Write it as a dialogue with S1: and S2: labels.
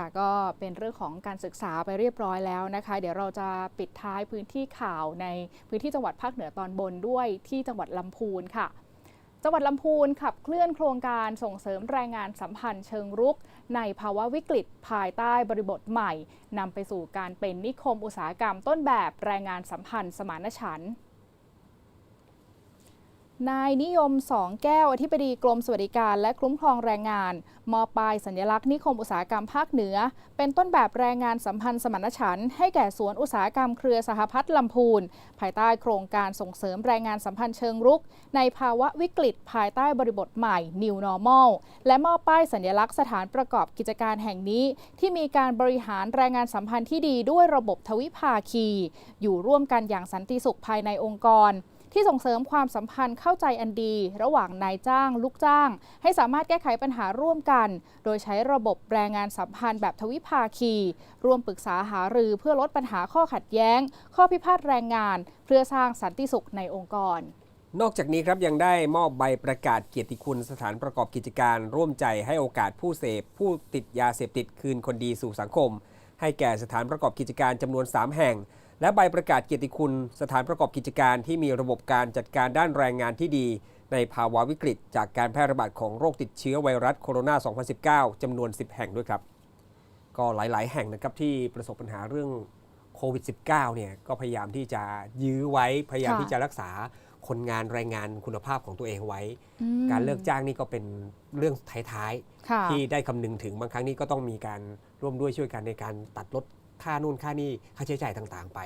S1: ค่ะก็เป็นเรื่องของการศึกษาไปเรียบร้อยแล้วนะคะ เดี๋ยวเราจะปิดท้ายพื้นที่ข่าวในพื้นที่จังหวัดภาคเหนือตอนบนด้วยที่จังหวัดลำพูนค่ะ จังหวัดลำพูนขับเคลื่อนโครงการส่งเสริมแรงงานสัมพันธ์เชิงรุก ในภาวะวิกฤตภายใต้บริบทใหม่นำไปสู่การเป็นนิคมอุตสาหกรรมต้นแบบแรงงานสัมพันธ์สมานฉันท์ นายนิยมสองแก้วอธิบดีกรมสวัสดิการและคุ้มครองแรงงาน มอบป้ายสัญลักษณ์นิคมอุตสาหกรรมภาคเหนือ เป็นต้นแบบแรงงานสัมพันธ์สมานฉันท์ให้แก่สวนอุตสาหกรรมเครือสหพัฒน์ลำพูน ภายใต้โครงการส่งเสริมแรงงานสัมพันธ์เชิงรุก ในภาวะวิกฤต ภายใต้บริบทใหม่ New Normal และมอบป้ายสัญลักษณ์สถานประกอบกิจการแห่งนี้ ที่มีการบริหารแรงงานสัมพันธ์ที่ดีด้วยระบบทวิภาคี อยู่ร่วมกันอย่างสันติสุขภายในองค์กร ที่ส่งเสริมความสัมพันธ์เข้าใจอันดี ระหว่างนายจ้าง ลูกจ้าง ให้สามารถแก้ไขปัญหาร่วมกัน โดยใช้ระบบแรงงานสัมพันธ์แบบทวิภาคี ร่วมปรึกษาหารือเพื่อลดปัญหาข้อขัดแย้ง ข้อพิพาทแรงงาน เพื่อสร้างสันติสุขในองค์กร
S2: นอกจากนี้ครับยังได้มอบใบประกาศเกียรติคุณสถานประกอบกิจการ ร่วมใจให้โอกาสผู้เสพ ผู้ติดยาเสพติดคืนคนดีสู่สังคม ให้แก่สถานประกอบกิจการจำนวน 3 แห่ง และใบประกาศเกียรติคุณสถานประกอบกิจการที่มีระบบการจัดการด้านแรงงานที่ดี ในภาวะวิกฤต จากการแพร่ระบาดของโรคติดเชื้อไวรัสโคโรนา 2019 จำนวน 10 แห่งด้วยครับ ก็หลาย ๆ แห่งนะครับที่ประสบปัญหาเรื่องโควิด -19 เนี่ยก็พยายามที่จะยื้อไว้ พยายาม
S1: ค่ะ
S2: ที่จะรักษาคนงานแรงงานคุณภาพของตัวเองไว้
S1: อืม
S2: การเลิกจ้างนี่ก็เป็นเรื่องท้าย
S1: ค่ะ
S2: ๆที่ได้คำนึงถึงบางครั้งนี่ก็ต้องมีการร่วมด้วยช่วยกันในการตัดลด ค่านู่นค่านี่ค่าใช้จ่ายต่าง ๆ ไป